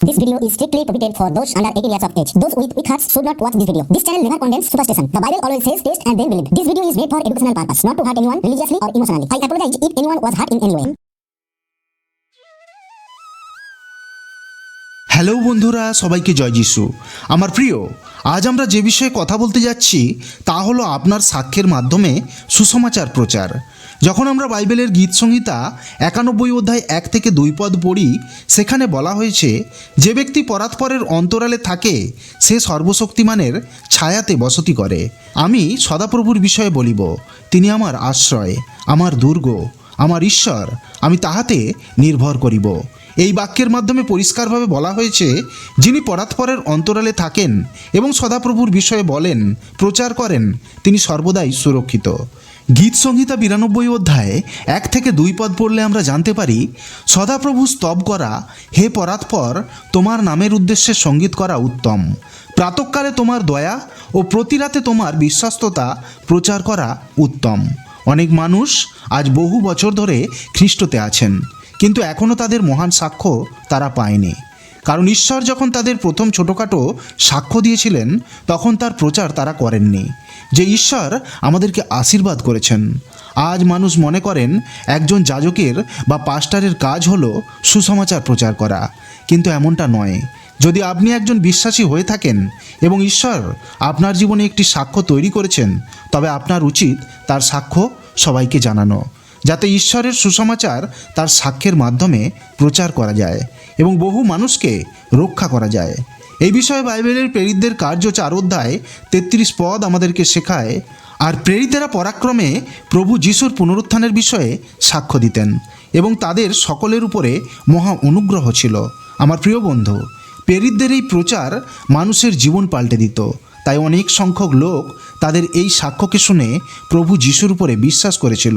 This video is strictly prohibited for those under 18 years of age. Those with weak hearts should not watch this video. This channel never condemns superstition. The Bible always says taste and then believe. This video is made for educational purpose, not to hurt anyone religiously or emotionally. I apologize if anyone was hurt in any way. Hello বন্ধুরা, সবাইকে জয় যিশু। আমার প্রিয়, আজ আমরা যে বিষয়ে কথা বলতে যাচ্ছি, তা হলো আপনার সাক্ষ্যের মাধ্যমে সুসমাচার প্রচার। যখন আমরা বাইবেলের গীত সংহিতা একানব্বই অধ্যায় এক থেকে দুই পদ পড়ি, সেখানে বলা হয়েছে, যে ব্যক্তি পরাৎপরের অন্তরালে থাকে, সে সর্বশক্তিমানের ছায়াতে বসতি করে। আমি সদাপ্রভুর বিষয়ে বলিব, তিনি আমার আশ্রয়, আমার দুর্গ, আমার ঈশ্বর, আমি তাহাতে নির্ভর করিব। এই বাক্যের মাধ্যমে পরিষ্কারভাবে বলা হয়েছে, যিনি পরাৎপরের অন্তরালে থাকেন এবং সদাপ্রভুর বিষয়ে বলেন, প্রচার করেন, তিনি সর্বদাই সুরক্ষিত। গীত সংহিতা বিরানব্বই অধ্যায়ে এক থেকে দুই পদ পড়লে আমরা জানতে পারি, সদাপ্রভু স্তব করা, হে পরাৎপর, তোমার নামের উদ্দেশ্যে সংগীত করা উত্তম। প্রাতকালে তোমার দয়া ও প্রতিরাতে তোমার বিশ্বস্ততা প্রচার করা উত্তম। অনেক মানুষ আজ বহু বছর ধরে খ্রিস্টতে আছেন। কিন্তু এখনও তাদের মহান সাক্ষ্য তারা পায়নি। কারণ ঈশ্বর যখন তাদের প্রথম ছোটোখাটো সাক্ষ্য দিয়েছিলেন, তখন তার প্রচার তারা করেননি, যে ঈশ্বর আমাদেরকে আশীর্বাদ করেছেন। আজ মানুষ মনে করেন, একজন যাজকের বা পাস্টারের কাজ হলো সুসমাচার প্রচার করা। কিন্তু এমনটা নয়। যদি আপনি একজন বিশ্বাসী হয়ে থাকেন এবং ঈশ্বর আপনার জীবনে একটি সাক্ষ্য তৈরি করেছেন, তবে আপনার উচিত তার সাক্ষ্য সবাইকে জানানো। যাতে ঈশ্বরের সুসমাচার তার সাক্ষ্যের মাধ্যমে প্রচার করা যায় এবং বহু মানুষকে রক্ষা করা যায়। এই বিষয়ে বাইবেলের প্রেরিতদের কার্য চার অধ্যায় তেত্রিশ পদ আমাদেরকে শেখায়, আর প্রেরিতেরা পরাক্রমে প্রভু যিশুর পুনরুত্থানের বিষয়ে সাক্ষ্য দিতেন এবং তাদের সকলের উপরে মহা অনুগ্রহ ছিল। আমার প্রিয় বন্ধু, প্রেরিতদের এই প্রচার মানুষের জীবন পাল্টে দিত। তাই অনেক সংখ্যক লোক তাদের এই সাক্ষ্যকে শুনে প্রভু যিশুর উপরে বিশ্বাস করেছিল।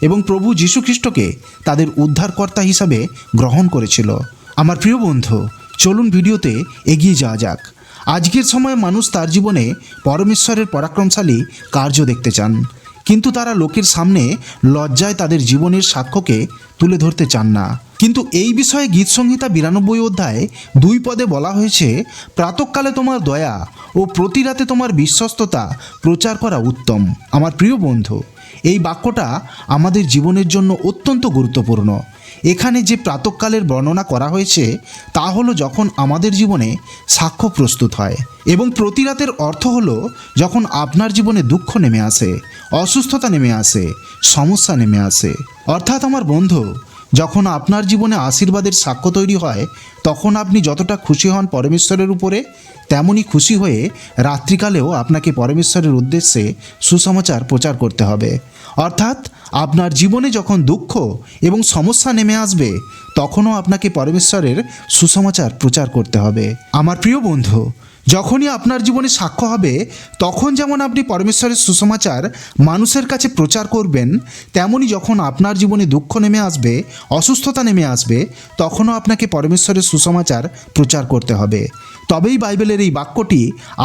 এবং প্রভু যীশু খ্রিস্টকে তাদের উদ্ধারকর্তা হিসাবে গ্রহণ করেছিল। আমার প্রিয় বন্ধু, চলুন ভিডিওতে এগিয়ে যাওয়া যাক। আজকের সময়ে মানুষ তার জীবনে পরমেশ্বরের পরাক্রমশালী কার্য দেখতে চান। কিন্তু তারা লোকের সামনে লজ্জায় তাদের জীবনের সাক্ষ্যকে তুলে ধরতে চান না। কিন্তু এই বিষয়ে গীত সংহিতা বিরানব্বই অধ্যায় দুই পদে বলা হয়েছে, প্রাতকালে তোমার দয়া ও প্রতিরাতে তোমার বিশ্বস্ততা প্রচার করা উত্তম। আমার প্রিয় বন্ধু এই বাক্যটা আমাদের জীবনের জন্য অত্যন্ত গুরুত্বপূর্ণ। এখানে যে প্রাতকালের বর্ণনা করা হয়েছে, তা হলো যখন আমাদের জীবনে সাক্ষ্য প্রস্তুত হয় এবং প্রতি রাতের অর্থ হলো যখন আপনার জীবনে দুঃখ নেমে আসে, অসুস্থতা নেমে আসে, সমস্যা নেমে আসে। অর্থাৎ আমার বন্ধু যখন আপনার জীবনে আশীর্বাদের সাক্ষ্য তৈরি হয়, তখন আপনি যতটা খুশি হন পরমেশ্বরের উপরে, তেমনই খুশি হয়ে রাত্রিকালেও আপনাকে পরমেশ্বরের উদ্দেশ্যে সুসমাচার প্রচার করতে হবে। অর্থাৎ আপনার জীবনে যখন দুঃখ এবং সমস্যা নেমে আসবে, তখনও আপনাকে পরমেশ্বরের সুসমাচার প্রচার করতে হবে। আমার প্রিয় বন্ধু যখনই আপনার জীবনে সাক্ষ্য হবে, তখন যেমন আপনি পরমেশ্বরের সুসমাচার মানুষের কাছে প্রচার করবেন, তেমনি যখন আপনার জীবনে দুঃখ নেমে আসবে, অসুস্থতা নেমে আসবে, তখনও আপনাকে পরমেশ্বরের সুসমাচার প্রচার করতে হবে। তবেই বাইবেলের এই বাক্যটি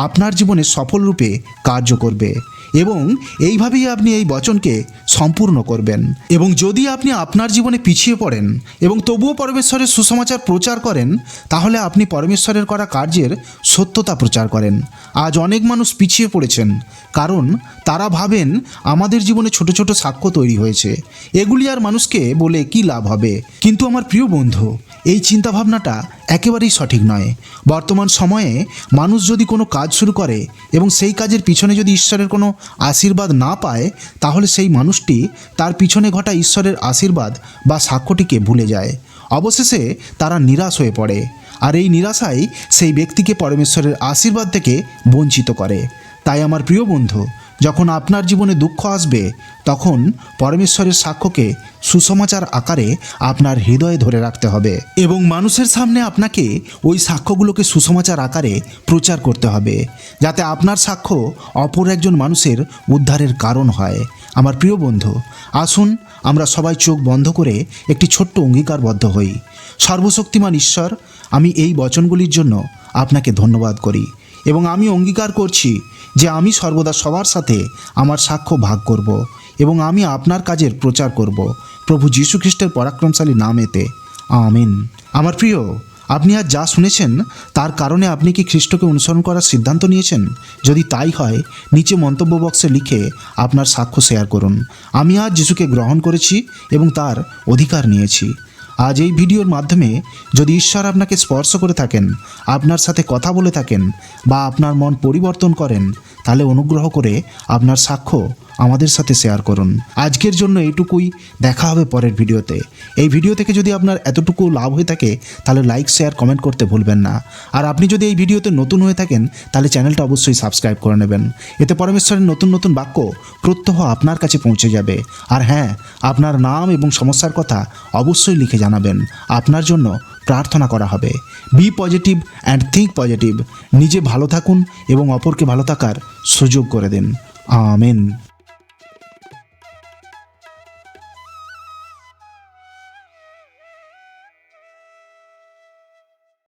আপনার জীবনে সফলরূপে কার্য করবে। এবং এইভাবেই আপনি এই বচনকে সম্পূর্ণ করবেন। এবং যদি আপনি আপনার জীবনে পিছিয়ে পড়েন এবং তবুও পরমেশ্বরের সুসমাচার প্রচার করেন, তাহলে আপনি পরমেশ্বরের করা কার্যের সত্যতা প্রচার করেন। আজ অনেক মানুষ পিছিয়ে পড়েছেন, কারণ তারা ভাবেন আমাদের জীবনে ছোট ছোট সাক্ষ্য তৈরি হয়েছে। এগুলি আর মানুষকে বলে কি লাভ হবে? কিন্তু আমার প্রিয় বন্ধু এই চিন্তাভাবনাটা একেবারেই সঠিক নয়। বর্তমান সময়ে মানুষ যদি কোনো কাজ শুরু করে এবং সেই কাজের পিছনে যদি ঈশ্বরের কোনো আশীর্বাদ না পায়, তাহলে সেই মানুষটি তার পিছনে ঘটা ঈশ্বরের আশীর্বাদ বা সাক্ষ্যটিকে ভুলে যায়। অবশেষে তারা নিরাশ হয়ে পড়ে। আর এই নিরাশাই সেই ব্যক্তিকে পরমেশ্বরের আশীর্বাদ থেকে বঞ্চিত করে। তাই আমার প্রিয় বন্ধু যখন আপনার জীবনে দুঃখ আসবে, তখন পরমেশ্বরের সাক্ষ্যকে সুসমাচার আকারে আপনার হৃদয়ে ধরে রাখতে হবে এবং মানুষের সামনে আপনাকে ওই সাক্ষ্যগুলোকে সুসমাচার আকারে প্রচার করতে হবে, যাতে আপনার সাক্ষ্য অপর একজন মানুষের উদ্ধারের কারণ হয়। আমার প্রিয় বন্ধু, আসুন আমরা সবাই চোখ বন্ধ করে একটি ছোট্ট অঙ্গীকারবদ্ধ হই। সর্বশক্তিমান ঈশ্বর, আমি এই বচনগুলির জন্য আপনাকে ধন্যবাদ করি। এবং আমি অঙ্গীকার করছি যে আমি সর্বদা সবার সাথে আমার সাক্ষ্য ভাগ করব এবং আমি আপনার কাজের প্রচার করব। প্রভু যীশু খ্রিস্টের পরাক্রমশালী নামেতে। আমিন। আমার প্রিয়, আপনি আজ যা শুনেছেন, তার কারণে আপনি কি খ্রিস্টকে অনুসরণ করার সিদ্ধান্ত নিয়েছেন? যদি তাই হয়, নিচে মন্তব্য বক্সে লিখে আপনার সাক্ষ্য শেয়ার করুন। আমি আজ যিশুকে গ্রহণ করেছি এবং তার অধিকার নিয়েছি। আজ এই ভিডিওর মাধ্যমে যদি ঈশ্বর আপনাকে স্পর্শ করে থাকেন, আপনার সাথে কথা বলে থাকেন বা আপনার মন পরিবর্তন করেন, তাহলে অনুগ্রহ করে আপনার সাক্ষ্য আমাদের সাথে শেয়ার করুন। আজকের জন্য এইটুকুই। দেখা হবে পরের ভিডিওতে। এই ভিডিও থেকে যদি আপনার এতটুকু লাভ হয়ে থাকে, তাহলে লাইক শেয়ার কমেন্ট করতে ভুলবেন না। আর আপনি যদি এই ভিডিওতে নতুন হয়ে থাকেন, তাহলে চ্যানেলটা অবশ্যই সাবস্ক্রাইব করে নেবেন। এতে পরমেশ্বরের নতুন নতুন বাক্য প্রত্যহ আপনার কাছে পৌঁছে যাবে। আর হ্যাঁ আপনার নাম এবং সমস্যার কথা অবশ্যই লিখে জানাবেন। আপনার জন্য প্রার্থনা করা হবে। Be positive and think positive নিজে ভালো থাকুন এবং অপরকে ভালো থাকার সুযোগ করে দিন। আমেন।